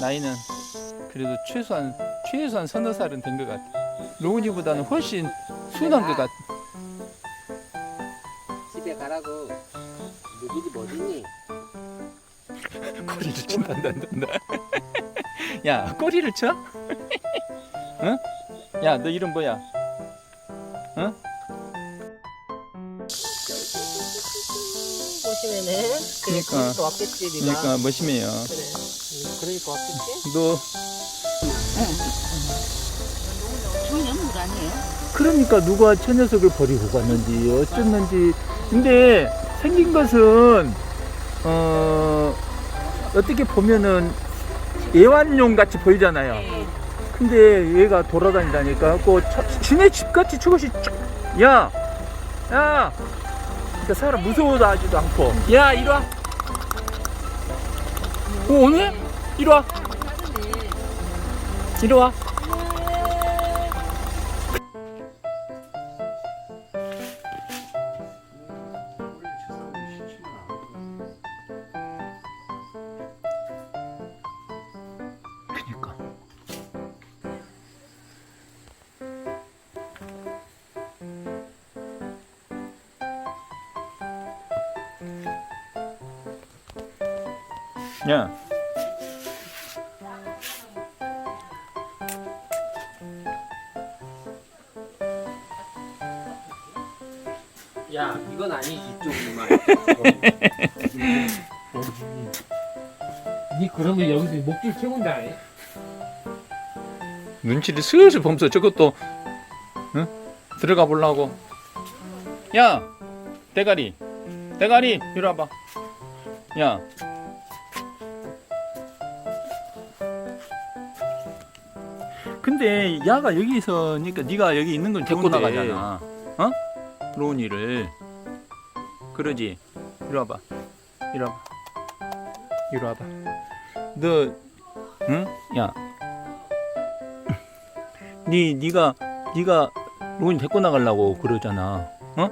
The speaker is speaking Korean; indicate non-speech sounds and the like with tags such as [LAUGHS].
나이는 그래도 최소한 최소한 서너 살은 된 것 같아. 로운이보다는 훨씬 순한 것 같아. 집에 가라고 너희들이 뭐지니? [LAUGHS] 꼬리를 친단다. [LAUGHS] 야 꼬리를 쳐? [LAUGHS] 응? 야너 이름 뭐야? 보시면은 그래 그러니까. 그러니까 왔겠지 니가 그러니까 멋심해요. 그래 음, 그러니까 왔겠지? 너 중년 물 아니에요? 그러니까 누가 저 녀석을 버리고 갔는지 어쩌는지 근데 생긴 것은 어 어떻게 보면은 애완용 같이 보이잖아요. 네. 근데 얘가 돌아다니다니까 그 지네 집같이 저것이 쭉 야! 야! 그러니까 사람 무서워도 하지도 않고 야 이리 와! 어, 오네? 이리 와! 이리 와! 야 야 이건 아니지 쪽이만. 니 그러면 여기서 목줄 채운다. 눈치를 슬슬 보면서 저것도 응? 들어가 보려고. 야 대가리. 대가리 이리 와봐. 야 근데 야가 여기 있으니까 네가 여기 있는 건 데리고 좋은데. 나가잖아 어? 로운이를 그러지 이리 와봐 이리 와봐 이리 와봐 너 응? 야 [LAUGHS] 니 니가 니가 로운 데리고 나가려고 그러잖아. 어?